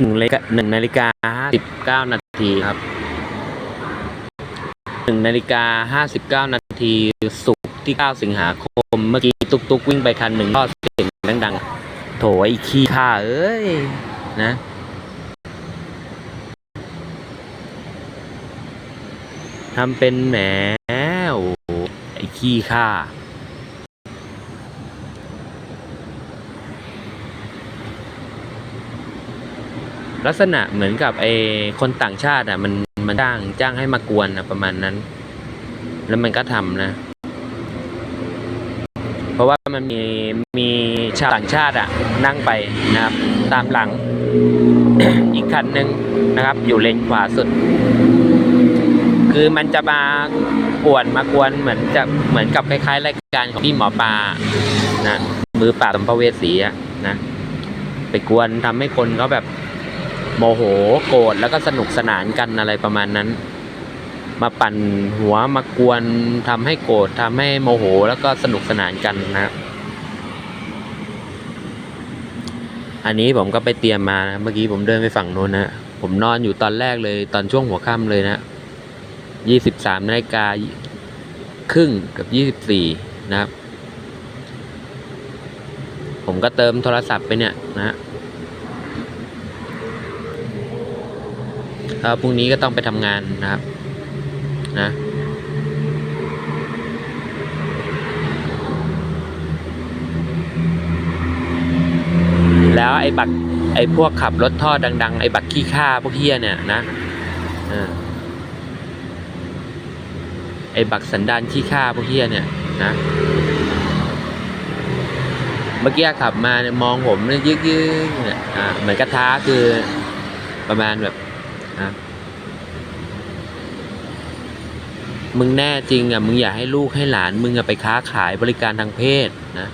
หนึ่งนาฬิกาหนึ่งนาฬิกาสิบเก้านาทีครับหนึ่งนาฬิกาห้าสิบเก้านาทีศุกร์ที่เก้าสิงหาคม เมื่อกี้ตุกตุกวิ่งไปคันหนึ่งก็เสียงดังๆ โถไอ้ขี้ข้าเอ้ย นะทำเป็นแหมโอ้ไอ้ขี้ข้า ลักษณะเหมือนกับไอ้คนต่างชาติอะ มันมันจ้างจ้างให้มากวนอะประมาณนั้น แล้วมันก็ทำนะ เพราะว่ามันมีมีชาวต่างชาติอะ นั่งไปนะครับ ตามหลัง อีกคันหนึ่งนะครับ อยู่เลนขวาสุด คือมันจะมาป่วนมากวนเหมือนจะเหมือนกับคล้ายๆรายการของพี่หมอปลานะมือปราบสัมภเวสีอะนะไปกวนทำให้คนเขาแบบ โมโหโกรธแล้วก็สนุกสนานกันอะไรประมาณนั้น มาปั่นหัวมากวนทำให้โกรธทำให้โมโหแล้วก็สนุกสนานกันนะอันนี้ผมก็ไปเตรียมมานะเมื่อกี้ผมเดินไปฝั่งโน้นนะผมนอนอยู่ตอนแรกเลยตอนช่วงหัวค่ำเลยนะยี่สิบสามนาฬิกาครึ่งกับยี่สิบสี่นะครับ ผมก็เติมโทรศัพท์ไปเนี่ยนะฮะ แล้วพรุ่งนี้ก็ต้องไปทำงานนะครับ นะแล้วไอ้บักไอ้พวกขับรถท่อดัง ๆ ไอ้บักขี้ข้าพวกเฮียเนี่ยนะไอ้บักสันดานขี้ข้าพวกเฮียเนี่ยนะเมื่อกี้ขับมาเนี่ยมองผมเนี่ยยึกยึกๆเนี่ยอ่าเหมือนกระท้าคือประมาณแบบ อะมึงแน่จริงอะมึงอย่าให้ลูกให้หลานมึงอะไปค้าขายบริการทางเพศนะ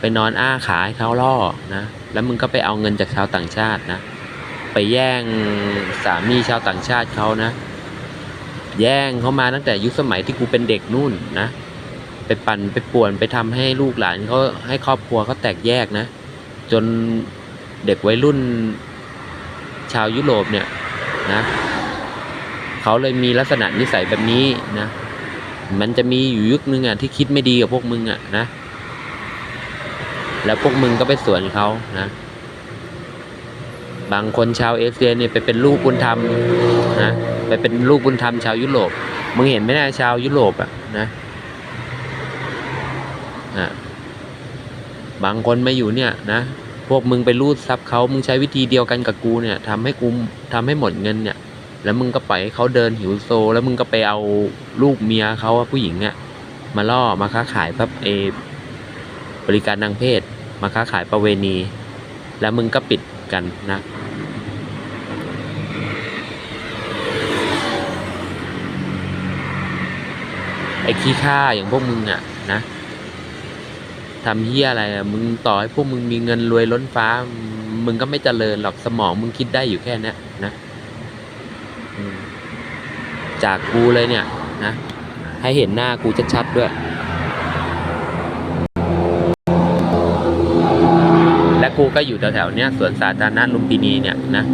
ไปนอนอ้าขาให้เขาล่อนะแล้วมึงก็ไปเอาเงินจากชาวต่างชาตินะไปแย่งสามีชาวต่างชาติเขานะ แย่งเขามาตั้งแต่ยุคสมัยที่กูเป็นเด็กนู่นนะไปปั่นไปป่วนไปทำให้ลูกหลานเขาให้ครอบครัวเขาแตกแยกนะ จนเด็กวัยรุ่นชาวยุโรปเนี่ย นะเขาเลยมีลักษณะนิสัยแบบนี้นะ มันจะมีอยู่ยุคนึงอะที่คิดไม่ดีกับพวกมึงอะนะ แล้วพวกมึงก็ไปสวนเขานะ บางคนชาวเอเชียเนี่ยไปเป็นลูกบุญธรรมนะไปเป็นลูกบุญธรรมชาวยุโรป มึงเห็นไหมนะชาวยุโรปอะนะอะบางคนมาอยู่เนี่ยนะ พวกมึงไปรูดทรัพย์เขามึงใช้วิธีเดียวกันกับกูเนี่ยทำให้กูทำให้หมดเงินเนี่ย แล้วมึงก็ปล่อยให้เขาเดินหิวโซ แล้วมึงก็ไปเอาลูกเมียเขาอะผู้หญิงเนี่ยมาล่อมาค้าขายพับเอบริการทางเพศ มาค้าขายประเวณี แล้วมึงก็ปิดกันนะไอ้ขี้ข้าอย่างพวกมึงอะนะ ทำเฮียอะไรอะมึงต่อให้พวกมึงมีเงินรวยล้นฟ้า มึงก็ไม่เจริญหรอกสมองมึงคิดได้อยู่แค่นี้นะจากกูเลยเนี่ย นะ ให้เห็นหน้ากูชัดๆด้วย และกูก็อยู่แถวๆเนี้ยสวนสาธารณะลุมพินีเนี่ยนะ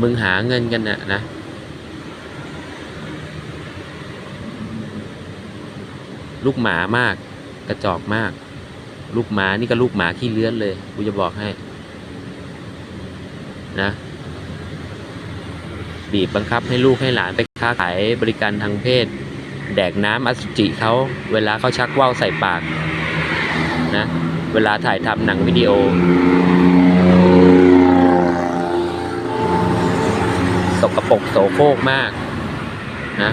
มึงหาเงินกันน่ะนะ ลูกหมามาก กระจอกมาก ลูกหมานี่ก็ลูกหมาขี้เลื้อนเลยกูจะบอกให้ นะบีบบังคับให้ลูกให้หลานไปค้าขายบริการทางเพศ แดกน้ำอสุจิเขาเวลาเขาชักว่าวใส่ปากนะเวลาถ่ายทำหนังวิดีโอ สกปรกโสโครกมากนะ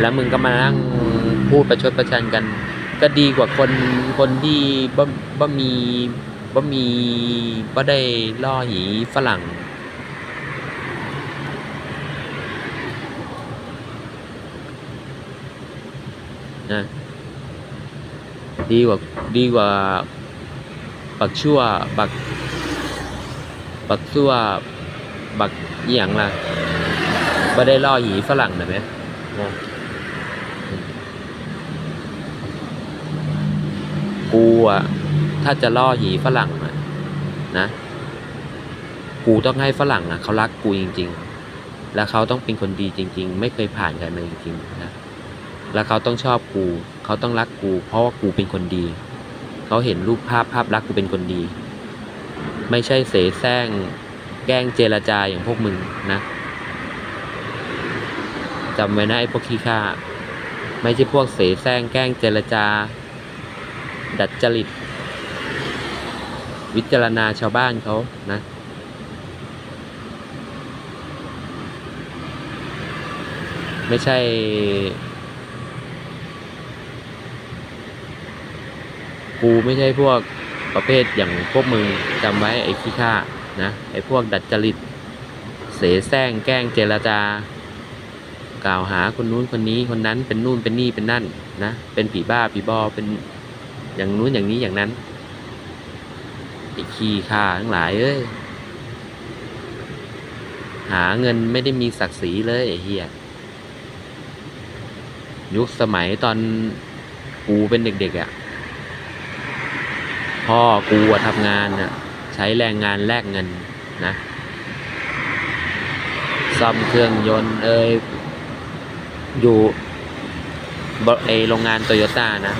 แล้วมึงก็มานั่ง พูดประชดประชันกัน ก็ดีกว่าคนคนที่บ่บ่มีบ่มีบ่ได้ล่อหีฝรั่งนะดีกว่าดีกว่าบักชั่วบักบักชั่วบักอย่างล่ะบ่ได้ล่อหีฝรั่งนะไหมนะ กูอะถ้าจะล่อหีฝรั่งอะนะ กูต้องให้ฝรั่งอะเขารักกูจริง ๆ แล้วเขาต้องเป็นคนดีจริง ๆ ไม่เคยผ่านกันเลยจริงๆนะแล้วเขาต้องชอบกู เขาต้องรักกู เพราะว่ากูเป็นคนดี เขาเห็นรูปภาพภาพลักกูเป็นคนดี ไม่ใช่เสแสร้งแกล้งเจรจาอย่างพวกมึงนะจำไว้นะไอ้พวกขี้ข้าไม่ใช่พวกเสแสร้งแกล้งเจรจา ดัดจริต วิจารณาชาวบ้านเขานะไม่ใช่ กูไม่ใช่พวกประเภทอย่างพวกมึงจำไว้ไอ้ขี้ข้านะไอ้พวกดัดจริต เสแสร้งแกล้งเจรจากล่าวหาคนนู้นคนนี้คนนั้นเป็นนู่นเป็นนี่เป็นนั่นนะ เป็นผีบ้าผีบอเป็น อย่างนู้นอย่างนี้อย่างนั้นไอ้ขี้ข้าทั้งหลายเอ้ยหาเงินไม่ได้มีศักดิ์ศรีเลยไอ้เฮียยุคสมัยตอนกูเป็นเด็กๆอะ่ะ พ่อกูทำงานน่ะ ใช้แรงงานแลกเงินนะซ่อมเครื่องยนต์เอ้ยอยู่บเอโรงงานโตโยต้านะ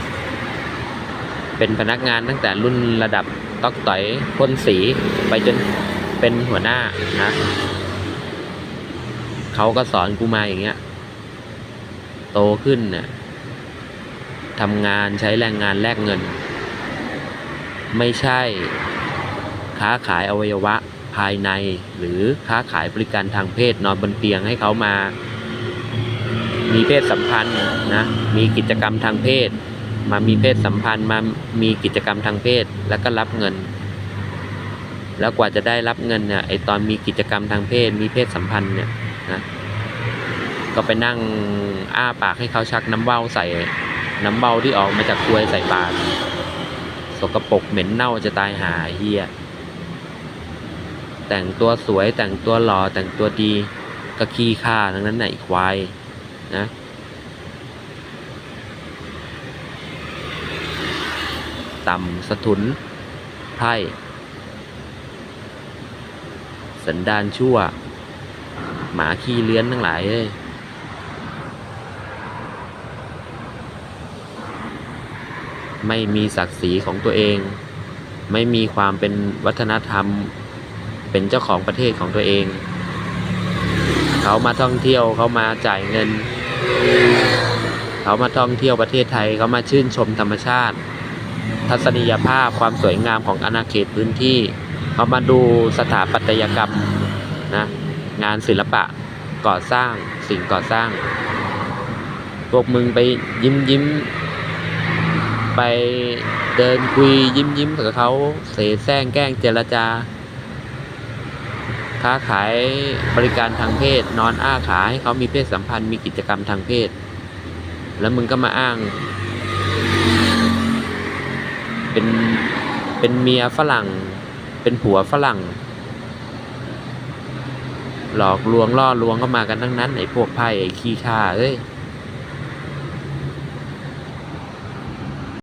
เป็นพนักงานตั้งแต่รุ่นระดับต๊อกต่อยพ่นสีไปจนเป็นหัวหน้านะเขาก็สอนกูมาอย่างเงี้ย โตขึ้นเนี่ยทำงานใช้แรงงานแลกเงิน ไม่ใช่ค้าขายอวัยวะภายในหรือค้าขายบริการทางเพศนอนบนเตียงให้เขามา มีเพศสัมพันธ์นะมีกิจกรรมทางเพศ มามีเพศสัมพันธ์มามีกิจกรรมทางเพศแล้วก็รับเงิน แล้วกว่าจะได้รับเงินเนี่ยไอตอนมีกิจกรรมทางเพศ มีเพศสัมพันธ์เนี่ยนะก็ไปนั่งอ้าปากให้เขาชักน้ำเบ้าใส่น้ำเบ้าที่ออกมาจากกลวยใส่ปากสกปรกเหม็นเน่าจะตายหาเฮียแต่งตัวสวยแต่งตัวหล่อแต่งตัวดีก็ขี้ข้าทั้งนั้นไหนะควายนะ ต่ำสะทุนไพร่สันดานชั่ว หมาขี้เลื้อนทั้งหลายเอ้ยไม่มีศักดิ์ศรีของตัวเอง ไม่มีความเป็นวัฒนธรรม เป็นเจ้าของประเทศของตัวเอง เขามาท่องเที่ยวเขามาจ่ายเงิน เขามาท่องเที่ยวประเทศไทยเขามาชื่นชมธรรมชาติ ทัศนียภาพความสวยงามของอาณาเขตพื้นที่เขามาดูสถาปัตยกรรมนะงานศิลปะก่อสร้างสิ่งก่อสร้าง พวกมึงไปยิ้มยิ้มไปเดินคุยยิ้มยิ้มกับเขาเสแสร้งแกล้งเจรจา ค้าขายบริการทางเพศ นอนอ้าขาให้เขามีเพศสัมพันธ์มีกิจกรรมทางเพศ แล้วมึงก็มาอ้าง เป็นเป็นเมียฝรั่ง เป็นผัวฝรั่ง หลอกลวงล่อลวงเข้ามากันทั้งนั้นไอ้พวกไพ่ไอ้ขี้ข้าเอ้ย